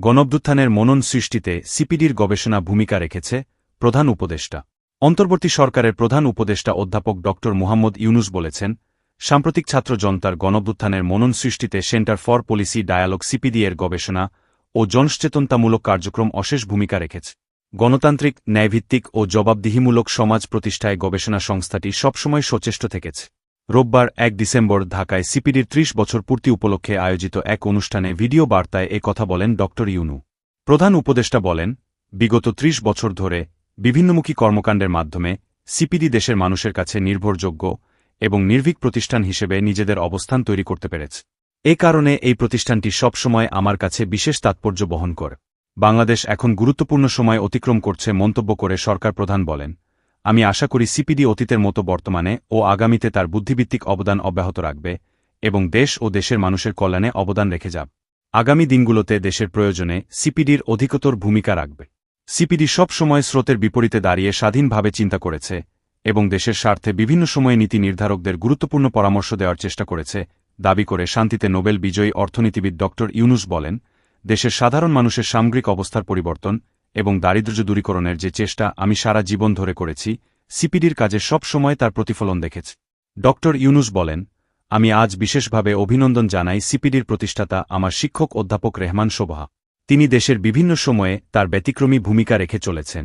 গণঅভ্যুত্থানের মনন সৃষ্টিতে সিপিডির গবেষণা ভূমিকা রেখেছে প্রধান উপদেষ্টা। অন্তর্বর্তী সরকারের প্রধান উপদেষ্টা অধ্যাপক ড. মুহাম্মদ ইউনুস বলেছেন, সাম্প্রতিক ছাত্র জনতার গণঅভ্যুত্থানের মনন সৃষ্টিতে centre for policy dialogue CPD এর গবেষণা ও জনসচেতনতামূলক কার্যক্রম অশেষ ভূমিকা রেখেছে। গণতান্ত্রিক, ন্যায়ভিত্তিক ও জবাবদিহিমূলক সমাজ প্রতিষ্ঠায় গবেষণা সংস্থাটি সবসময় সচেষ্ট থেকেছে। রোববার এক ডিসেম্বর ঢাকায় সিপিডির ত্রিশ বছর পূর্তি উপলক্ষে আয়োজিত এক অনুষ্ঠানে ভিডিও বার্তায় এ কথা বলেন ড ইউনু। প্রধান উপদেষ্টা বলেন, বিগত ত্রিশ বছর ধরে বিভিন্নমুখী কর্মকাণ্ডের মাধ্যমে সিপিডি দেশের মানুষের কাছে নির্ভরযোগ্য এবং নির্ভীক প্রতিষ্ঠান হিসেবে নিজেদের অবস্থান তৈরি করতে পেরেছে। এ কারণে এই প্রতিষ্ঠানটি সবসময় আমার কাছে বিশেষ তাৎপর্য বহন করে। বাংলাদেশ এখন গুরুত্বপূর্ণ সময় অতিক্রম করছে মন্তব্য করে সরকার প্রধান বলেন আমি আশা করি সিপিডি অতীতের মতো বর্তমানে ও আগামীতে তার বুদ্ধিভিত্তিক অবদান অব্যাহত রাখবে এবং দেশ ও দেশের মানুষের কল্যাণে অবদান রেখে যাব। আগামী দিনগুলোতে দেশের প্রয়োজনে সিপিডির অধিকতর ভূমিকা রাখবে। সিপিডি সব সময় স্রোতের বিপরীতে দাঁড়িয়ে স্বাধীনভাবে চিন্তা করেছে এবং দেশের স্বার্থে বিভিন্ন সময়ে নীতি নির্ধারকদের গুরুত্বপূর্ণ পরামর্শ দেওয়ার চেষ্টা করেছে, দাবি করে শান্তিতে নোবেল বিজয়ী অর্থনীতিবিদ ড ইউনুস বলেন, দেশের সাধারণ মানুষের সামগ্রিক অবস্থার পরিবর্তন এবং দারিদ্র্য দূরীকরণের যে চেষ্টা আমি সারা জীবন ধরে করেছি, সিপিডির কাজে সব সময় তার প্রতিফলন দেখেছি। ড ইউনুস বলেন, আমি আজ বিশেষভাবে অভিনন্দন জানাই সিপিডির প্রতিষ্ঠাতা আমার শিক্ষক অধ্যাপক রেহমান শোভা। তিনি দেশের বিভিন্ন সময়ে তার ব্যতিক্রমী ভূমিকা রেখে চলেছেন।